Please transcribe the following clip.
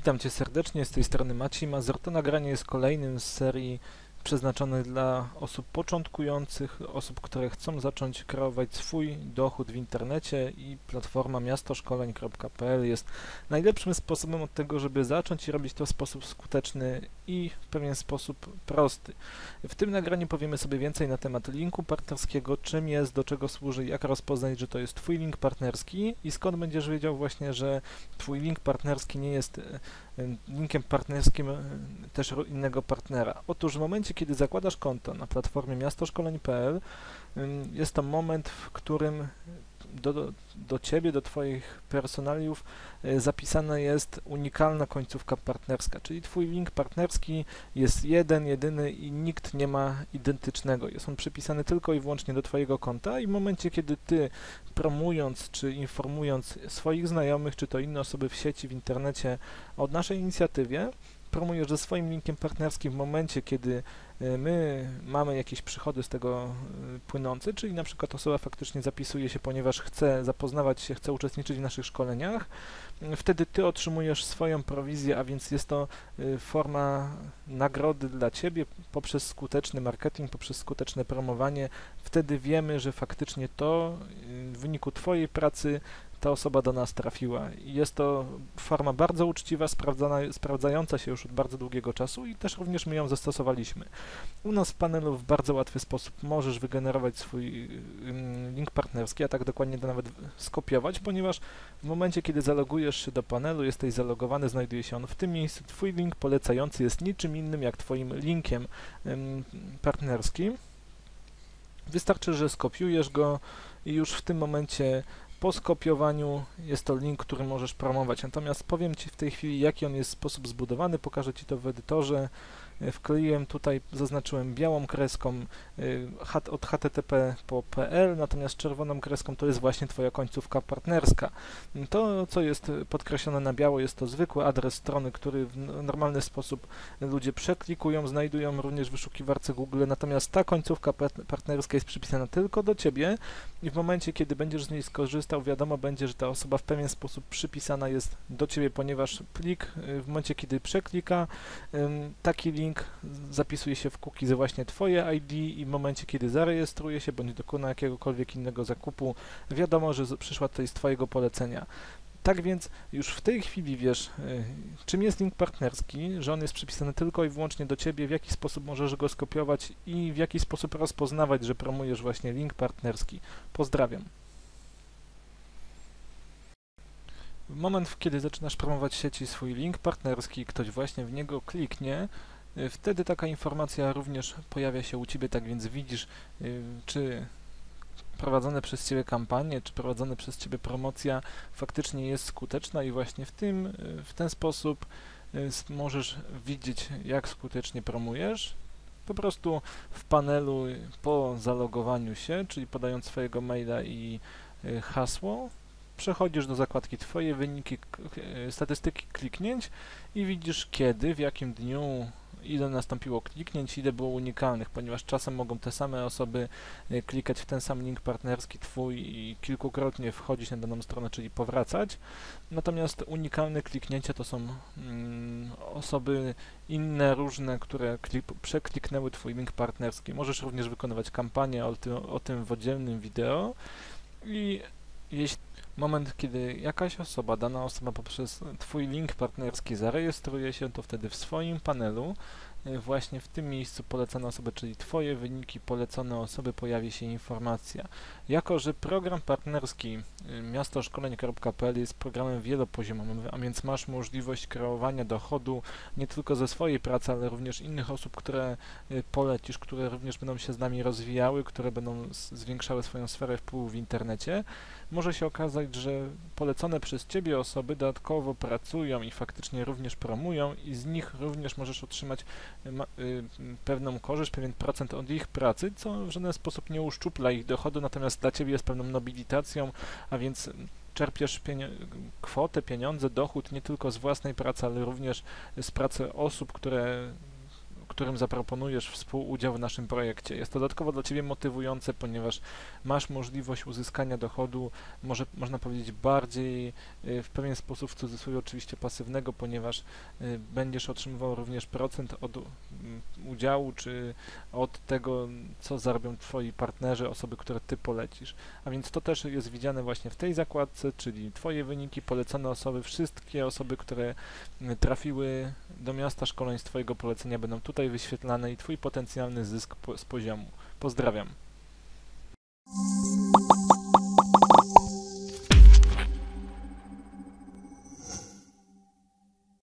Witam Cię serdecznie, z tej strony Maciej Mazur. To nagranie jest kolejnym z serii przeznaczonych dla osób początkujących, osób, które chcą zacząć kreować swój dochód w internecie i platforma miastoszkoleń.pl jest najlepszym sposobem od tego, żeby zacząć i robić to w sposób skuteczny i w pewien sposób prosty. W tym nagraniu powiemy sobie więcej na temat linku partnerskiego, czym jest, do czego służy, jak rozpoznać, że to jest Twój link partnerski i skąd będziesz wiedział właśnie, że Twój link partnerski nie jest e, linkiem partnerskim e, też innego partnera. Otóż w momencie, kiedy zakładasz konto na platformie miastoszkoleń.pl jest to moment, w którym do, do, do Ciebie, do Twoich personaliów e, zapisana jest unikalna końcówka partnerska, czyli Twój link partnerski jest jeden, jedyny i nikt nie ma identycznego. Jest on przypisany tylko i wyłącznie do Twojego konta i w momencie, kiedy Ty promując czy informując swoich znajomych, czy to inne osoby w sieci, w internecie o naszej inicjatywie, promujesz ze swoim linkiem partnerskim w momencie, kiedy e, my mamy jakieś przychody z tego e, płynące, czyli na przykład osoba faktycznie zapisuje się, ponieważ chce zapoznawać się, chce uczestniczyć w naszych szkoleniach, wtedy ty otrzymujesz swoją prowizję, a więc jest to e, forma nagrody dla ciebie poprzez skuteczny marketing, poprzez skuteczne promowanie. Wtedy wiemy, że faktycznie to w wyniku twojej pracy ta osoba do nas trafiła. Jest to forma bardzo uczciwa, sprawdzająca się już od bardzo długiego czasu i też również my ją zastosowaliśmy. U nas w panelu w bardzo łatwy sposób możesz wygenerować swój link partnerski, a tak dokładnie to nawet skopiować, ponieważ w momencie, kiedy zalogujesz się do panelu, jesteś zalogowany, znajduje się on w tym miejscu. Twój link polecający jest niczym innym jak Twoim linkiem partnerskim. Wystarczy, że skopiujesz go i już w tym momencie po skopiowaniu jest to link, który możesz promować. Natomiast powiem Ci w tej chwili, jaki on jest sposób zbudowany, pokażę Ci to w edytorze. Wkleiłem tutaj, zaznaczyłem białą kreską y, od HTTP po PL, natomiast czerwoną kreską to jest właśnie Twoja końcówka partnerska. To, co jest podkreślone na biało, jest to zwykły adres strony, który w normalny sposób ludzie przeklikują, znajdują również w wyszukiwarce Google, natomiast ta końcówka partnerska jest przypisana tylko do Ciebie i w momencie, kiedy będziesz z niej skorzystał, wiadomo będzie, że ta osoba w pewien sposób przypisana jest do Ciebie, ponieważ plik y, w momencie, kiedy przeklika, taki link link zapisuje się w cookies właśnie Twoje ID i w momencie, kiedy zarejestruje się bądź dokona jakiegokolwiek innego zakupu, wiadomo, że przyszła tutaj z Twojego polecenia. Tak więc już w tej chwili wiesz, y, czym jest link partnerski, że on jest przypisany tylko i wyłącznie do Ciebie, w jaki sposób możesz go skopiować i w jaki sposób rozpoznawać, że promujesz właśnie link partnerski. Pozdrawiam. W moment, kiedy zaczynasz promować sieci swój link partnerski, ktoś właśnie w niego kliknie, wtedy taka informacja również pojawia się u Ciebie, tak więc widzisz, y, czy prowadzone przez Ciebie kampanie, czy prowadzone przez Ciebie promocja faktycznie jest skuteczna i właśnie w tym, y, w ten sposób możesz widzieć, jak skutecznie promujesz. Po prostu w panelu po zalogowaniu się, czyli podając swojego maila i hasło, przechodzisz do zakładki Twoje wyniki, statystyki kliknięć i widzisz kiedy, w jakim dniu ile nastąpiło kliknięć, ile było unikalnych, ponieważ czasem mogą te same osoby e, klikać w ten sam link partnerski Twój i kilkukrotnie wchodzić na daną stronę, czyli powracać. Natomiast unikalne kliknięcia to są mm, osoby inne, różne, które przekliknęły Twój link partnerski. Możesz również wykonywać kampanię o tym, o tym w oddzielnym wideo i jeśli moment, kiedy jakaś osoba, dana osoba poprzez Twój link partnerski zarejestruje się, to wtedy w swoim panelu Y, właśnie w tym miejscu polecane osoby, czyli Twoje wyniki polecone osoby pojawi się informacja. Jako, że program partnerski y, miastoszkoleń.pl jest programem wielopoziomowym, a więc masz możliwość kreowania dochodu nie tylko ze swojej pracy, ale również innych osób, które y, polecisz, które również będą się z nami rozwijały, które będą zwiększały swoją sferę wpływu w internecie, może się okazać, że polecone przez Ciebie osoby dodatkowo pracują i faktycznie również promują i z nich również możesz otrzymać Y, pewną korzyść, pewien procent od ich pracy, co w żaden sposób nie uszczupla ich dochodu, natomiast dla Ciebie jest pewną nobilitacją, a więc czerpiesz kwotę, pieniądze, dochód nie tylko z własnej pracy, ale również z pracy osób, które którym zaproponujesz współudział w naszym projekcie. Jest to dodatkowo dla Ciebie motywujące, ponieważ masz możliwość uzyskania dochodu, może, można powiedzieć bardziej y, w pewien sposób, w cudzysłowie oczywiście pasywnego, ponieważ y, będziesz otrzymywał również procent od udziału, czy od tego, co zarobią Twoi partnerzy, osoby, które Ty polecisz. A więc to też jest widziane właśnie w tej zakładce, czyli Twoje wyniki, polecone osoby, wszystkie osoby, które trafiły do miasta szkoleń z Twojego polecenia będą tutaj wyświetlane i Twój potencjalny zysk po, z poziomu. Pozdrawiam.